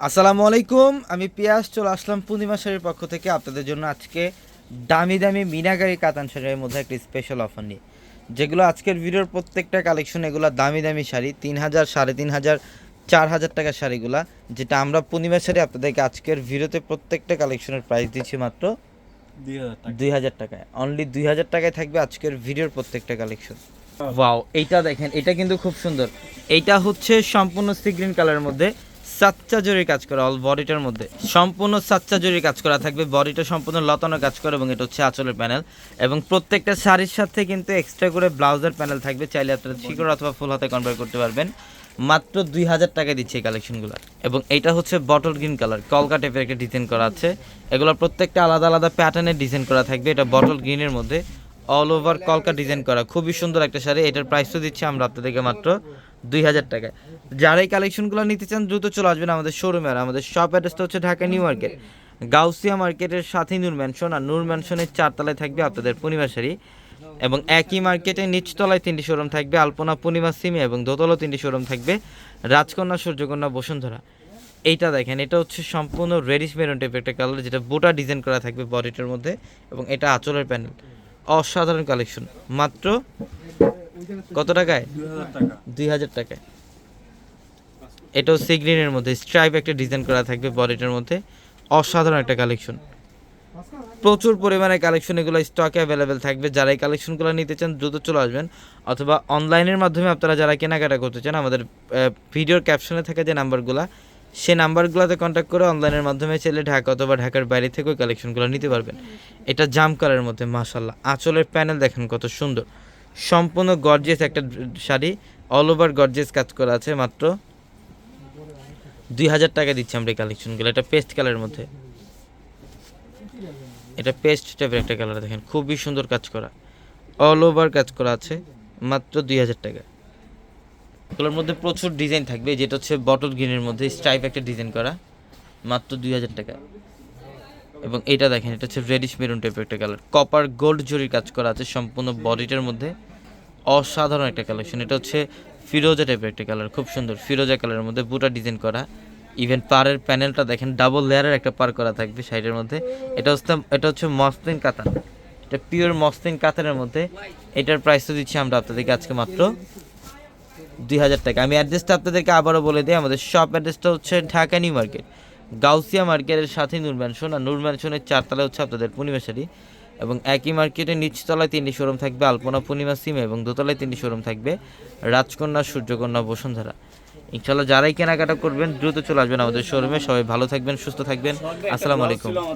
আসসালামু আলাইকুম আমি পিয়াস চলে আসলাম পূর্ণিমা শাড়ির পক্ষ থেকে আপনাদের জন্য আজকে দামি দামি মিনাগারি কাতান শাড়ির মধ্যে একটি স্পেশাল অফার নিয়ে। যেগুলো আজকের ভিডিওর প্রত্যেকটা কালেকশন এগুলো দামি দামি শাড়ি তিন হাজার সাড়ে তিন হাজার চার হাজার টাকার শাড়িগুলা যেটা আমরা পূর্ণিমা শাড়ি আপনাদেরকে আজকের ভিডিওতে প্রত্যেকটা কালেকশনের প্রাইস দিচ্ছি মাত্র দুই হাজার টাকায়। অনলি দুই হাজার টাকায় থাকবে আজকের ভিডিওর প্রত্যেকটা কালেকশন ওয়াও এইটা দেখেন এটা কিন্তু খুব সুন্দর। এইটা হচ্ছে সম্পূর্ণ সি গ্রিন কালারের মধ্যে। সাচ্চা জরির কাজ করা অল বডিটার মধ্যে। সম্পূর্ণ সাচ্চা জরির কাজ করা থাকবে বডিটা সম্পূর্ণ লতানো কাজ করা এবং এটা হচ্ছে আঁচলের প্যানেল এবং প্রত্যেকটা শাড়ির সাথে কিন্তু এক্সট্রা করে ব্লাউজের প্যানেল থাকবে, চাইলে আপনারা শিকড় অথবা ফুল হাতে কনভার্ট করতে পারবেন। মাত্র দুই হাজার টাকায় দিচ্ছে এই কালেকশনগুলো এবং এটা হচ্ছে বটল গ্রিন কালার কলকা টাইপের একটা ডিজাইন করা আছে। এগুলো প্রত্যেকটা আলাদা আলাদা প্যাটার্নের ডিজাইন করা থাকবে, এটা বটল গ্রিনের মধ্যে। অল ওভার কলকা ডিজাইন করা। খুবই সুন্দর একটা শাড়ি। এটার প্রাইসও দিচ্ছি আমরা আপনাদেরকে মাত্র দুই হাজার টাকায়। যারা এই কালেকশনগুলো নিতে চান, দ্রুত চলে আসবেন আমাদের শোরুমে আর আমাদের শপ অ্যাড্রেসটা হচ্ছে ঢাকা নিউ মার্কেট গাউসিয়া মার্কেটের সাথেই নূর ম্যানশন আর নূর ম্যানশনের চারতলায় থাকবে আপনাদের পূর্ণিমা শাড়ি। এবং একই মার্কেটে নিচতলায় তিনটি শোরুম থাকবে। আলপনা, পূর্ণিমা, সিমে এবং দোতলা তিনটি শোরুম থাকবে। রাজকন্যা, সূর্যকন্যা, বসুন্ধরা। এইটা দেখেন, এটা হচ্ছে সম্পূর্ণ রেডিশ মেরুন টাইপের একটা কালার যেটা বোটা ডিজাইন করা থাকবে বডিটার মধ্যে। এবং এটা আঁচলের প্যানেল অসাধারণ কালেকশন মাত্র কত টাকায়? দুই হাজার টাকায়। এটাও সিগ্রিনের মধ্যে স্ট্রাইপ একটা ডিজাইন করা থাকবে বডিটার মধ্যে। অসাধারণ একটা কালেকশন প্রচুর পরিমাণে কালেকশন এগুলো স্টকে অ্যাভেলেবেল থাকবে। যারা এই কালেকশনগুলো নিতে চান, দ্রুত চলে আসবেন। অথবা অনলাইনের মাধ্যমে আপনারা যারা কেনাকাটা করতে চান, আমাদের ভিডিওর ক্যাপশনে থাকা যে নাম্বারগুলো সে নাম্বারগুলোতে কন্ট্যাক্ট করে অনলাইনের মাধ্যমে চাইলে ঢাকা অথবা ঢাকার বাইরে থেকেও কালেকশনগুলো নিতে পারবেন। এটা জাম কালারের মধ্যে মাশাল্লাহ আঁচলের প্যানেল দেখেন কত সুন্দর। সম্পূর্ণ গর্জিয়াস একটা শাড়ি অল ওভার গর্জিয়াস কাজ করা আছে, মাত্র দুই হাজার টাকা দিচ্ছি আমরা এই কালেকশনগুলো এটা পেস্ট কালারের মধ্যে। এটা পেস্ট টাইপের একটা কালার দেখেন। খুবই সুন্দর কাজ করা। অল ওভার কাজ করা আছে, মাত্র দুই হাজার টাকা। এগুলোর মধ্যে প্রচুর ডিজাইন থাকবে, যেটা হচ্ছে বটল গ্রিনের মধ্যে স্ট্রাইপ একটা ডিজাইন করা, মাত্র দুই হাজার টাকা। এবং এটা দেখেন, এটা হচ্ছে রেডিশ মেরুন টাইপের একটা কালার কপার গোল্ড জরির কাজ করা আছে সম্পূর্ণ বডিটার মধ্যে। অসাধারণ একটা কালেকশন এটা হচ্ছে ফিরোজা টাইপের একটা কালার খুব সুন্দর। ফিরোজা কালারের মধ্যে বুটা ডিজাইন করা। ইভেন পাড়ের প্যানেলটা দেখেন ডাবল লেয়ারের একটা পার করা থাকবে সাইডের মধ্যে। এটা হচ্ছে এটা হচ্ছে মসলিন কাতান। এটা পিওর মসলিন কাতানের মধ্যে। এটার প্রাইসও দিচ্ছি আমরা আপনাদেরকে আজকে মাত্র দুই হাজার টাকা। আমি অ্যাড্রেসটা আপনাদেরকে আবারও বলে দিই, আমাদের শপ অ্যাড্রেসটা হচ্ছে ঢাকা নিউ মার্কেট, গাউসিয়া মার্কেটের সাথে নূর ম্যানশন আর নূর ম্যানশনের চারতলায় হচ্ছে আপনাদের পূর্ণিমা শাড়ি, এবং একই মার্কেটের নিচতলায় তিনটি শোরুম থাকবে, আলপনা পূর্ণিমা সিম, এবং দোতলায় তিনটি শোরুম থাকবে, রাজকন্যা, সূর্যকন্যা, বসুন্ধরা। ইনশাল্লাহ যারাই কেনাকাটা করবেন, দ্রুত চলে আসবেন আমাদের শোরুমে সবাই ভালো থাকবেন, সুস্থ থাকবেন। আসসালামু আলাইকুম।